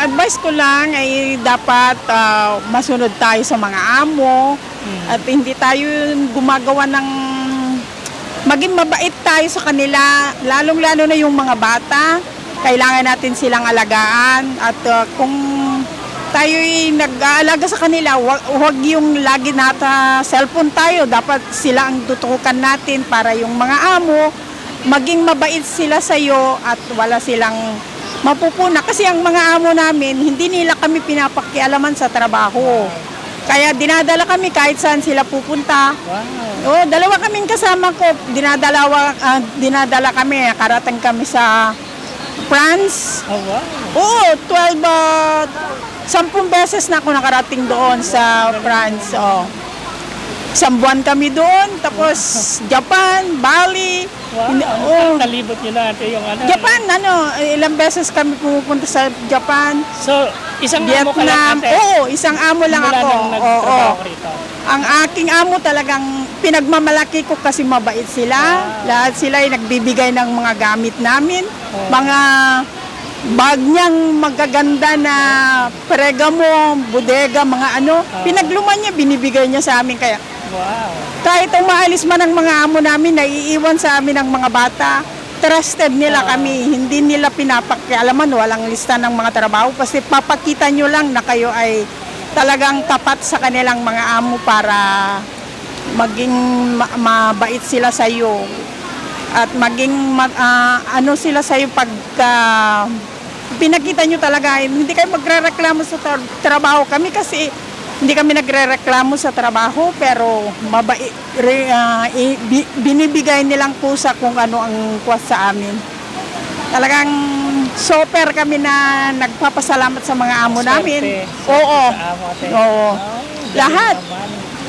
advice ko lang ay dapat ah, masunod tayo sa mga amo at hindi tayo gumagawa ng maging mabait tayo sa kanila, lalong-lalo na yung mga bata. Kailangan natin silang alagaan at ah, kung tayo'y nag-aalaga sa kanila, wag, wag yung lagi nata cellphone tayo. Dapat sila ang tutukan natin para yung mga amo, maging mabait sila sa iyo at wala silang mapupuna. Kasi ang mga amo namin, hindi nila kami pinapakialaman sa trabaho. Kaya dinadala kami kahit saan sila pupunta. Wow. Oo, dalawa kaming kasama ko. Dinadalawa, ah, dinadala kami. Karating kami sa France. Oh, wow. Oo, 12, uh, 10 beses na ako nakarating doon sa France. Oh. Isang buwan kami doon, tapos Japan, Bali. Wow. Hindi- Ang oo. talibot nyo na ate yung ano. Japan, ano, ilang beses kami pumupunta sa Japan. So, isang amo ka Vietnam. lang ate. Oo, isang amo lang Mula ako. nang Oo. rito. Ang aking amo talagang pinagmamalaki ko kasi mabait sila. Lahat sila ay nagbibigay ng mga gamit namin. Mga bag niyang magaganda na pergamo, bodega, mga ano. Pinagluman niya, binibigay niya sa amin. Kaya Wow. kahit umaalis man ang mga amo namin, naiiwan sa amin ang mga bata. Trusted nila kami, hindi nila pinapakialaman, walang lista ng mga trabaho. Kasi papakita nyo lang na kayo ay talagang tapat sa kanilang mga amo para maging ma- mabait sila sa iyo at maging ma- ah, ano sila sa iyo pagka pinakita nyo talaga hindi kayo magrereklamo sa tra- trabaho kami kasi hindi kami nagrereklamo sa trabaho pero mabait re, ah, i- bi- binibigay nilang kusa kung ano ang kuwas sa amin talagang super kami na nagpapasalamat sa mga amo namin Swerte. oo amo. Oo. Oh, Lahat.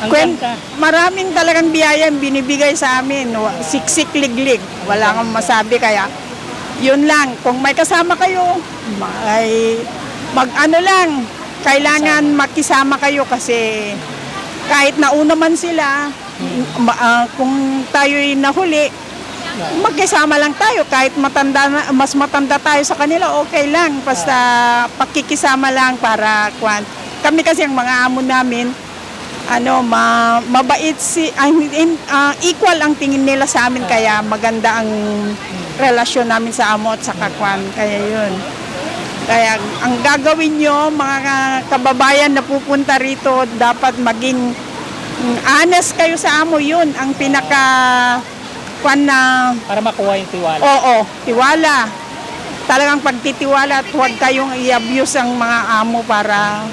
Kwen, maraming talagang biyaya ang binibigay sa amin. Siksik liglig. Wala kang masabi kaya. Yun lang. Kung may kasama kayo, ma- ay mag ano lang. Kailangan makisama kayo kasi kahit nauna man sila, ah, kung tayo'y nahuli, magkisama lang tayo. Kahit matanda na, mas matanda tayo sa kanila, okay lang. Basta pakikisama lang para kwan. Kami kasi ang mga amo namin, ano, ma, mabait si, ah, in- ah, equal ang tingin nila sa amin kaya maganda ang relasyon namin sa amo at sa kakwan. Kaya yun. Kaya ang gagawin nyo, mga kababayan na pupunta rito, dapat maging mm, honest kayo sa amo. Yun ang pinaka kwan na Para makuha yung tiwala. Oo, tiwala. Talagang pagtitiwala at huwag kayong i-abuse ang mga amo para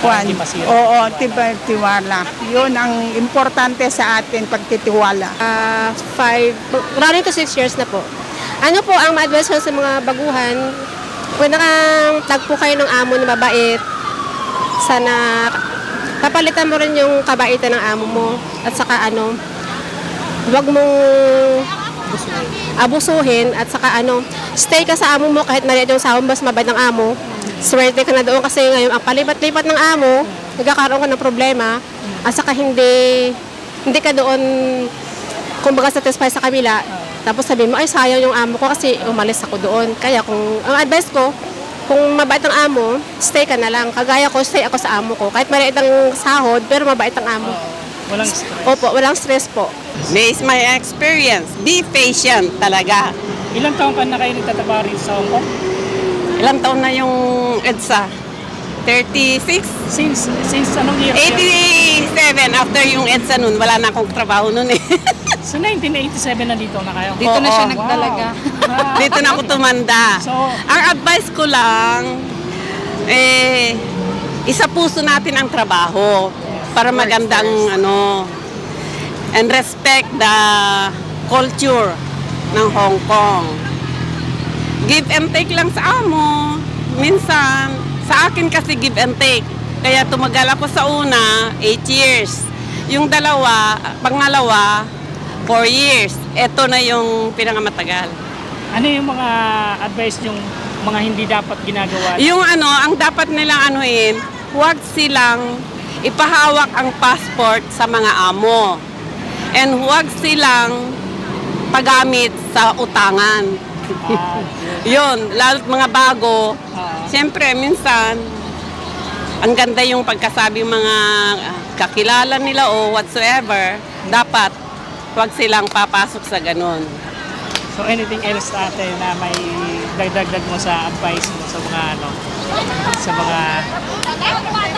kwan. Oo, tiba, tiwala. Yun ang importante sa atin, pagtitiwala. Ah, five, running to six years na po. Ano po ang ma-advise sa mga baguhan? Kung nakatagpo kayo ng amo na mabait, sana papalitan mo rin yung kabaitan ng amo mo. At saka ano, huwag mong abusuhin at saka ano, stay ka sa amo mo kahit maliit yung sahod, mas mabait ng amo. Swerte ka na doon kasi ngayon ang palipat-lipat ng amo, nagkakaroon ka ng problema at saka hindi hindi ka doon kumbaga satisfied sa kabila. Tapos sabihin mo, ay sayang yung amo ko kasi umalis ako doon. Kaya kung, ang advice ko, kung mabait ang amo, stay ka na lang. Kagaya ko, stay ako sa amo ko. Kahit maliit ang sahod, pero mabait ang amo. Walang stress. Opo, walang stress po. Based my experience, be patient talaga. Ilang taon ka na kayo nagtatrabaho rin sa Hong Kong? Ilang taon na yung EDSA? 36? Since, since anong year? 87 after yung EDSA nun, wala na akong trabaho nun eh. Sa 1987 nandito na kayo? Dito na siya nagdalaga. Wow. Dito na ako tumanda. So, Ang advice ko lang, eh, isa puso natin ang trabaho para magandang ano, and respect the culture ng Hong Kong. Give and take lang sa amo. Minsan, sa akin kasi give and take. Kaya tumagal ako sa una, 8 years. Yung dalawa, pangalawa, 4 years. Ito na yung pinakamatagal. ano yung mga advice yung mga hindi dapat ginagawa? Yung ano, ang dapat nilang anuin, huwag silang ipahawak ang passport sa mga amo. And huwag silang pagamit sa utangan. Ah, Yun, lalo't mga bago. ah, Siyempre, minsan, ang ganda yung pagkasabi ng mga kakilala nila o whatsoever. Dapat, huwag silang papasok sa ganun. so anything else ate na may dagdagdag mo sa advice mo sa mga ano sa mga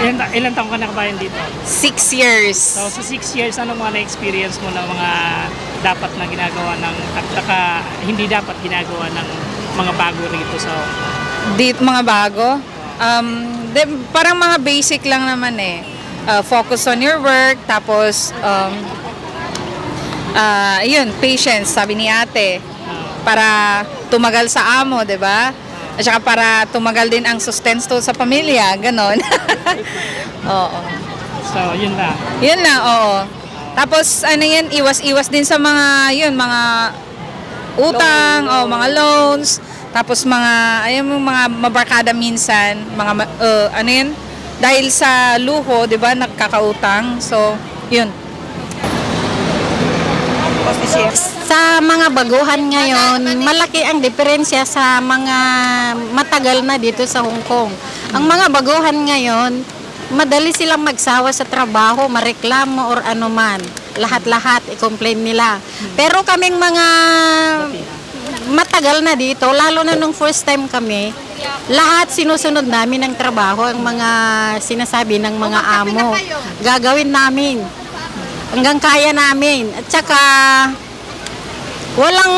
ilan, ta- ilan taong ka nakabayan dito? Six years. So sa six years, ano mga na-experience mo na mga dapat na ginagawa ng at saka hindi dapat ginagawa ng mga bago rito sa Di, mga bago. Um, di, parang mga basic lang naman eh. Uh, focus on your work, tapos, um, ah, yun, patience, sabi ni ate. Para tumagal sa amo, di ba? At saka para tumagal din ang sustento sa pamilya, ganon. Oo. So yun na. Yun na, oo. Tapos, ano yan, iwas-iwas din sa mga, yun, mga utang, o mga loans. Tapos mga, ayun mga mabarkada minsan, mga, uh, ano yun, dahil sa luho, di ba, nagkakautang. So, yun. Sa mga baguhan ngayon, malaki ang diferensya sa mga matagal na dito sa Hong Kong. Ang mga baguhan ngayon, madali silang magsawa sa trabaho, mareklamo or anuman. Lahat-lahat, i-complain nila. Pero kaming mga matagal na dito, lalo na nung first time kami, lahat sinusunod namin ang trabaho, ang mga sinasabi ng mga amo. Gagawin namin hanggang kaya namin. At saka walang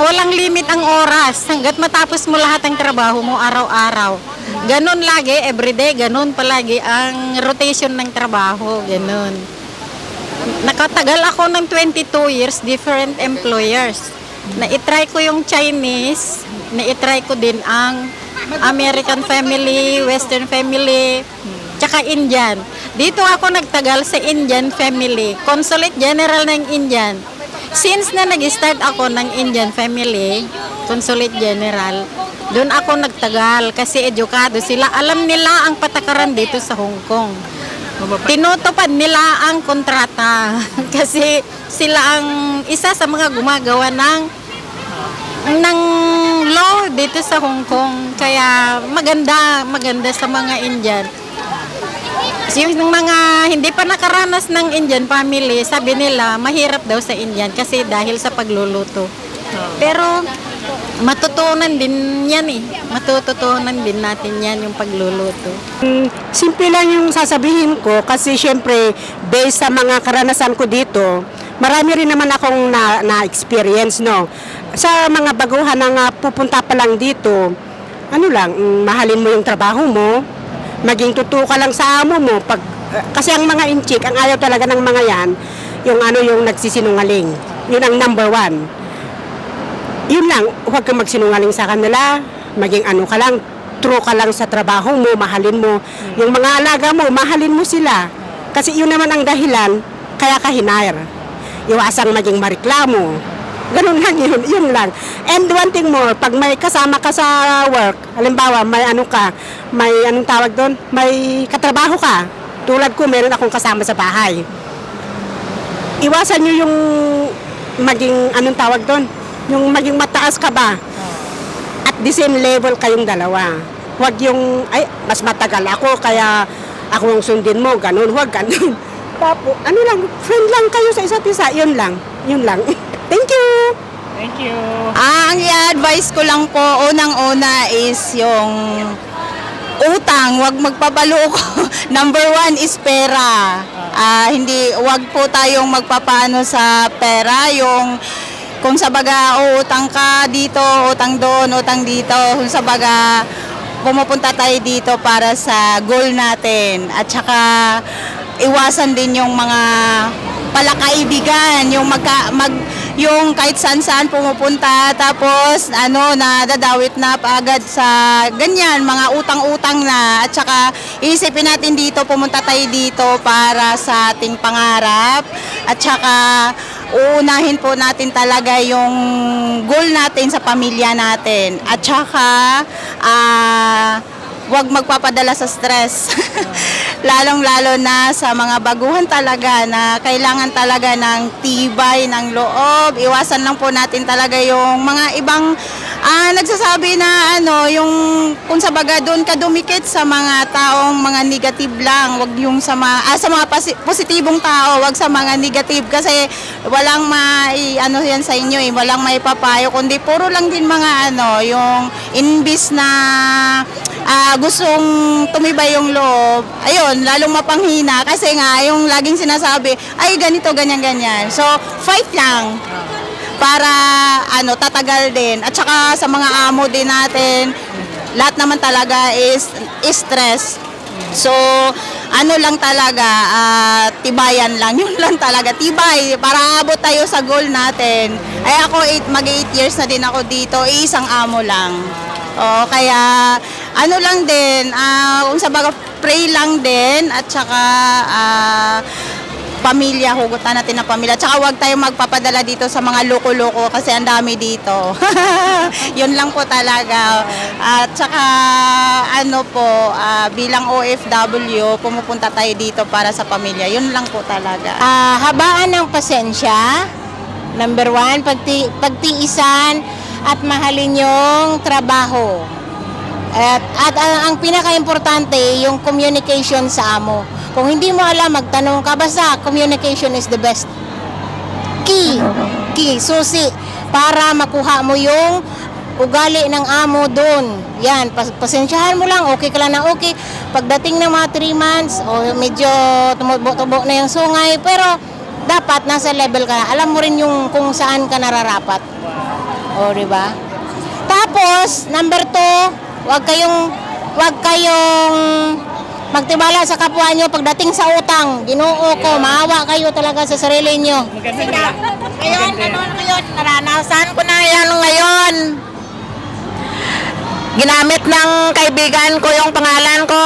walang limit ang oras hangga't matapos mo lahat ng trabaho mo araw-araw. Ganon lagi, everyday, ganon palagi ang rotation ng trabaho, ganon. Nakatagal ako ng 22 years, different employers. Na-try ko yung Chinese, na-try ko din ang American family, Western family, tsaka Indian. Dito ako nagtagal sa Indian family, Consulate General ng Indian. Since na nag-start ako ng Indian family, Consulate General, doon ako nagtagal kasi edukado sila. Alam nila ang patakaran dito sa Hong Kong. Tinutupad nila ang kontrata kasi sila ang isa sa mga gumagawa ng ng law dito sa Hong Kong. Kaya maganda, maganda sa mga Indian. Yung mga hindi pa nakaranas ng Indian family, sabi nila mahirap daw sa Indian kasi dahil sa pagluluto. Pero matutunan din yan eh. Matututunan din natin yan yung pagluluto. Simple lang yung sasabihin ko kasi syempre based sa mga karanasan ko dito, marami rin naman akong na, na-experience, no. Sa mga baguhan na nga pupunta pa lang dito, ano lang, mm, mahalin mo yung trabaho mo, maging totoo lang sa amo mo. Pag, kasi ang mga inchik, ang ayaw talaga ng mga yan, yung ano yung nagsisinungaling. Yun ang number one. Yun lang, huwag kang magsinungaling sa kanila, maging ano ka lang, true ka lang sa trabaho mo, mahalin mo. Yung mga alaga mo, mahalin mo sila. Kasi yun naman ang dahilan, kaya ka hinire. Iwasang maging mariklamo. Ganun lang yun, yun lang. And one thing more, pag may kasama ka sa work, halimbawa may ano ka, may anong tawag doon, may katrabaho ka. Tulad ko, meron akong kasama sa bahay. Iwasan nyo yung maging, anong tawag doon, yung maging mataas ka ba? At the same level kayong dalawa. Huwag yung, ay, mas matagal ako, kaya ako ang sundin mo, ganun, huwag ganun. Tapo, ano lang, friend lang kayo sa isa't isa, yun lang, yun lang. Thank you! Thank you. Ah, ang i-advise ko lang po, unang-una is yung utang, wag magpapaloko. Number one is pera. Ah, hindi, wag po tayong magpapaano sa pera, yung kung sa baga utang ka dito, utang doon, utang dito, kung sa baga pumupunta tayo dito para sa goal natin at saka iwasan din yung mga palakaibigan, yung magka, mag yung kahit saan-saan pumupunta tapos ano nadadawit na paagad sa ganyan mga utang-utang na. At saka isipin natin dito pumunta tayo dito para sa ating pangarap. At saka uunahin po natin talaga yung goal natin sa pamilya natin. At saka ah wag magpapadala sa stress. Lalong-lalo na sa mga baguhan talaga na kailangan talaga ng tibay ng loob. Iwasan lang po natin talaga yung mga ibang ah, nagsasabi na ano, yung kung sa baga doon ka dumikit sa mga taong mga negative lang, wag yung sa mga, ah, sa mga positibong tao, wag sa mga negative kasi walang mai ano yan sa inyo eh, walang maipapayo kundi puro lang din mga ano, yung inbis na ah, gustong tumibay yung loob, ayun, lalong mapanghina kasi nga yung laging sinasabi, ay ganito, ganyan, ganyan. So, fight lang. Para ano tatagal din. At saka sa mga amo din natin lahat naman talaga is, is stress. So ano lang talaga ah, tibayan lang. Yun lang talaga tibay. Para abot tayo sa goal natin. Ay ako eight, mag 8 years na din ako dito. Isang amo lang. Oo, kaya ano lang din ah, kung sa baga pray lang din at saka ah, pamilya, hugutan natin ng pamilya. Tsaka huwag tayong magpapadala dito sa mga loko-loko kasi ang dami dito. Yun lang po talaga. At tsaka ano po, ah, bilang OFW, pumupunta tayo dito para sa pamilya. Yun lang po talaga. Ah, habaan ng pasensya. Number one, pagti pagtiisan at mahalin yung trabaho. At, at uh, ang pinaka-importante, yung communication sa amo. Kung hindi mo alam, magtanong ka. Basta, communication is the best. Key. Key. Susi. Para makuha mo yung ugali ng amo doon. Yan, pas- pasensyahan mo lang, okay ka lang na okay. Pagdating ng mga 3 months, o oh, medyo tumubo-tubo na yung sungay, pero dapat nasa level ka na. Alam mo rin yung kung saan ka nararapat. O, oh, di ba? Tapos, number 2, Huwag kayong huwag kayong magtibala sa kapwa nyo pagdating sa utang. Ginoo ko, maawa kayo talaga sa sarili nyo. Sina, ngayon, ano ngayon, naranasan ko na yan ngayon. Ginamit ng kaibigan ko yung pangalan ko.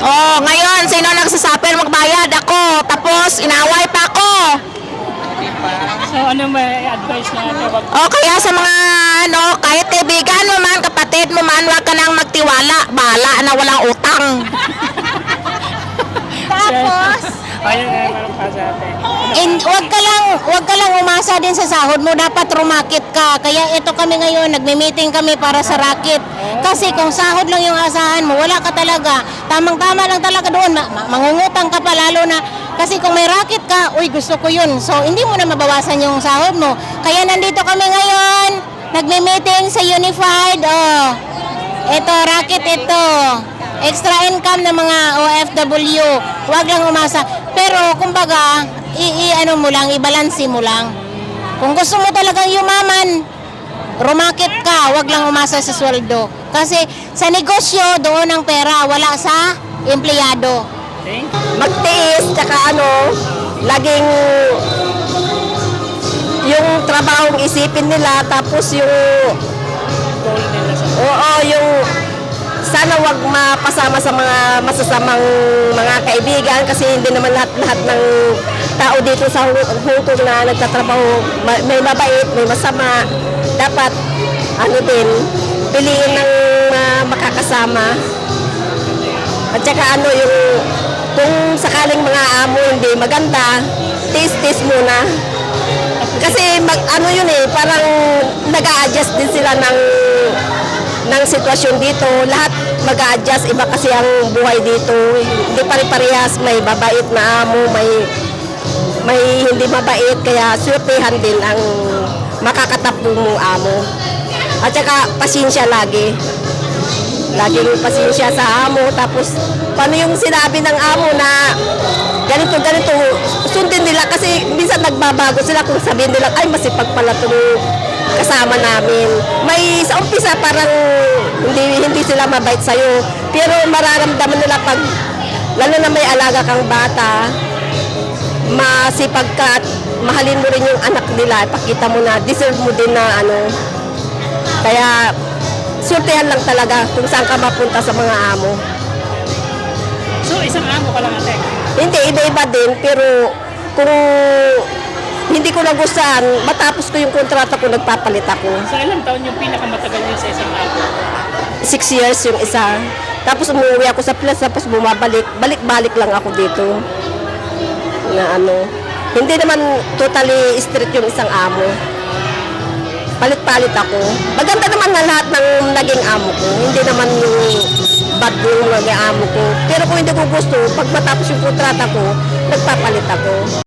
Oh, ngayon, sino nagsasapin magbayad? Ako. Tapos, inaway pa ako. So ano may advice na? Wag O kaya sa mga ano, kahit kaibigan mo man, kapatid mo man, wag ka nang magtiwala. Bahala na walang utang. Tapos, Ayun na meron pa sa ate. Ano in, wag ka lang, wag ka lang umasa din sa sahod mo, dapat rumakit ka. Kaya ito kami ngayon, nagme-meeting kami para sa racket. Kasi kung sahod lang yung asahan mo, wala ka talaga. Tamang-tama lang talaga doon. Ma- ma- mangungutang ka pa lalo na kasi kung may racket ka, uy gusto ko yun. So hindi mo na mabawasan yung sahod mo. Kaya nandito kami ngayon, nagme-meeting sa Unified. Oh, ito, racket ito. Extra income ng mga OFW. Huwag lang umasa. Pero, kumbaga, i-ano mo lang, ibalansi mo lang. Kung gusto mo talagang yumaman, rumakit ka, huwag lang umasa sa sweldo. Kasi sa negosyo, doon ang pera, wala sa empleyado. Magtiis, tsaka ano, laging yung trabahong isipin nila, tapos yung, oo, yung, sana wag mapasama sa mga masasamang mga kaibigan kasi hindi naman lahat-lahat ng tao dito sa Hong Kong na nagtatrabaho, ma- may mabait, may masama. Dapat, ano din, piliin ng ah, makakasama. At saka ano yung kung sakaling mga amo hindi maganda, tis-tis muna. Kasi mag, ano yun eh, parang nag adjust din sila ng ng sitwasyon dito. Lahat mag adjust iba kasi ang buhay dito. Hindi pare-parehas, may babait na amo, may may hindi mabait, kaya swertehan din ang makakatapong mong amo. At saka pasensya lagi laging pasensya sa amo tapos paano yung sinabi ng amo na ganito ganito sundin nila? Kasi minsan nagbabago sila kung sabihin nila ay masipag pala itong kasama namin. May sa umpisa parang hindi hindi sila mabait sa'yo pero mararamdaman nila pag lalo na may alaga kang bata masipag ka at mahalin mo rin yung anak nila ipakita mo na deserve mo din na ano. Kaya surtehan lang talaga kung saan ka mapunta sa mga amo. So isang amo ka lang ate. Hindi, iba-iba din, pero kung hindi ko nagustuhan, matapos ko yung kontrata ko, nagpapalit ako. So ilang taon yung pinakamatagal niyo sa isang amo? Six years yung isa. Tapos umuwi ako sa plus, tapos bumabalik. Balik-balik lang ako dito. Na ano. Hindi naman totally strict yung isang amo. palit-palit ako. Maganda naman na lahat ng naging amo ko. Hindi naman yung bad yung amo ko. Pero kung hindi ko gusto, pag matapos yung kontrata ko, nagpapalit ako.